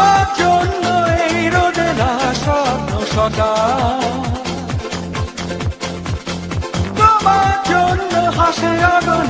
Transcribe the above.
তোমার জন্য এই রোদেলা স্বপ্ন সকাল তোমার জন্য হাসে আগন